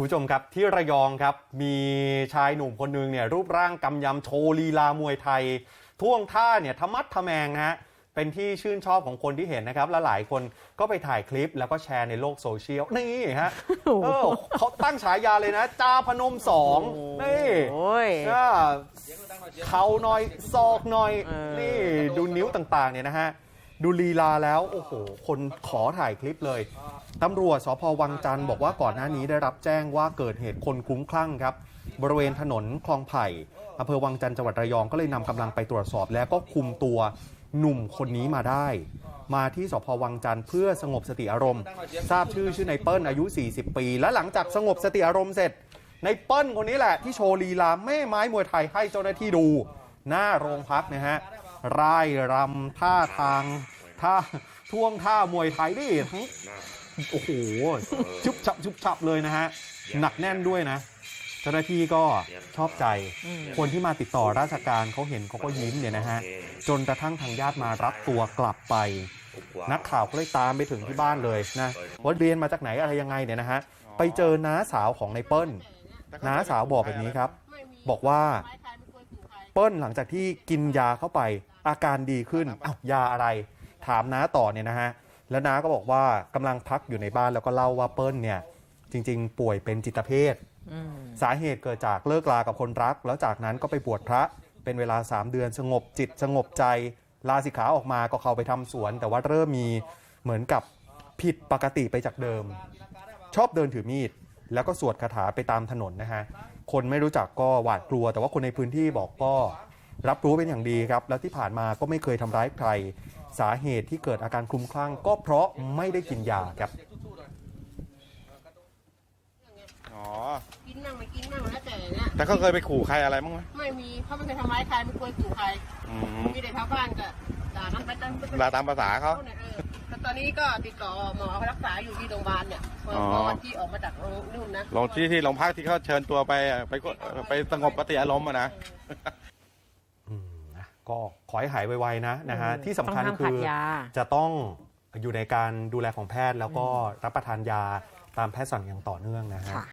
คุณผู้ชมครับที่ระยองครับมีชายหนุ่มคนหนึงเนี่ยรูปร่างกำยำโชว์ลีลามวยไทย ท่วงท่าเนี่ยทะมัดทะแมงนะฮะเป็นที่ชื่นชอบของคนที่เห็นนะครับ และหลายคนก็ไปถ่ายคลิปแล้วก็แชร์ในโลกโซเชียล นี่ฮะเออเขาตั้งฉายาเลยนะ จาพนมสองนี่โอ้ยก็เขาหน่อยซอกหน่อยเออนี่ดูนิ้วต่างๆเนี่ยนะฮะ ดูลีลาแล้วโอ้โหคนขอถ่ายคลิปเลยตำรวจสพวังจันทร์บอกว่าก่อนหน้านี้ได้รับแจ้งว่าเกิดเหตุคนคลุ้มคลั่งครับ บริเวณถนนคลองไผ่อำเภอวังจันทร์จังหวัดระยองก็เลยนำกำลังไปตรวจสอบ แล้วก็คุมตัวหนุ่มคนนี้มาได้ มาที่สพวังจันทร์เพื่อสงบสติอารมณ์ ทราบชื่อชื่อในเปิ้ลอายุ 40 ปี และหลังจากสงบสติอารมณ์เสร็จในเปิ้ลคนนี้แหละที่โชว์ลีลาแม่ไม้มวยไทยให้เจ้าหน้าที่ดู หน้าโรงพักนะฮะร่ายรำท่าทาง ท่าท่วงท่ามวยไทยนี่ทั้งโอ้โหชุบฉับชุบฉับเลยนะฮะ หนักแน่นด้วยนะเจ้าหน้าที่ก็ชอบใจ คนที่มาติดต่อราชการเขาเห็นเขาก็ยิ้มเนี่ยนะฮะ จนกระทั่งทางญาติมารับตัวกลับไป นักข่าวก็เลยตามไปถึงที่บ้านเลยนะว่าเรียนมาจากไหนอะไรยังไงเนี่ยนะฮะ ไปเจอน้าสาวของในเปิ้ลน้าสาวบอกแบบนี้ครับ บอกว่า เปิ้ลหลังจากที่กินยาเข้าไปอาการดีขึ้นอ้าวยาอะไร ถามน้าต่อเนี่ยนะฮะแล้วน้าก็บอกว่ากำลังพักอยู่ในบ้านแล้วก็เล่าว่าเปิ้ลเนี่ยจริง ๆ ป่วยเป็นจิตเภทอืมสาเหตุเกิดจากเลิกลากับคนรัก แล้วจากนั้นก็ไปบวชพระเป็นเวลา 3 เดือนสงบจิตสงบใจ ลาสิกขาออกมาก็เข้าไปทำสวน แต่ว่าเริ่มมีเหมือนกับผิดปกติไปจากเดิม ชอบเดินถือมีด แล้วก็สวดคาถาไปตามถนนนะฮะคนไม่รู้จักก็หวาดกลัว แต่ว่าคนในพื้นที่บอกก็ รับรู้เป็นอย่างดีครับ แล้วที่ผ่านมาก็ไม่เคยทำร้ายใคร สาเหตุที่เกิดอาการคลุ้มคลั่งก็เพราะไม่ได้กินยาครับ อ๋อ กินนั่งไม่กินนั่งแล้วแต่เนี่ยแต่เขาเคยไปขู่ใครอะไรบ้างไหมไม่มีเขาไม่เคยทำร้ายใครไม่เคยขู่ใคร อืมมีแต่ชาวบ้านก็ด่ากันไปตั้งลาตามภาษาเขา เนี่ยเออแต่ตอนนี้ก็ติดต่อหมอเขารักษาอยู่ที่โรงพยาบาลเนี่ยพออ๋อพอวันที่ออกมาจากโรงนู่นนะลงที่ที่โรงพักที่เขาเชิญตัวไปอะไปก็ไปสงบปฏิอารมณ์อะนะอืมนะ ก็ขอให้หายไวๆนะนะฮะอืมที่สำคัญต้องห้ามคืขาดอ ยา จะต้องอยู่ในการดูแลของแพทย์แล้วก็รับประทานยาตามแพทย์สั่งอย่างต่อเนื่องนะฮะ ค่ะ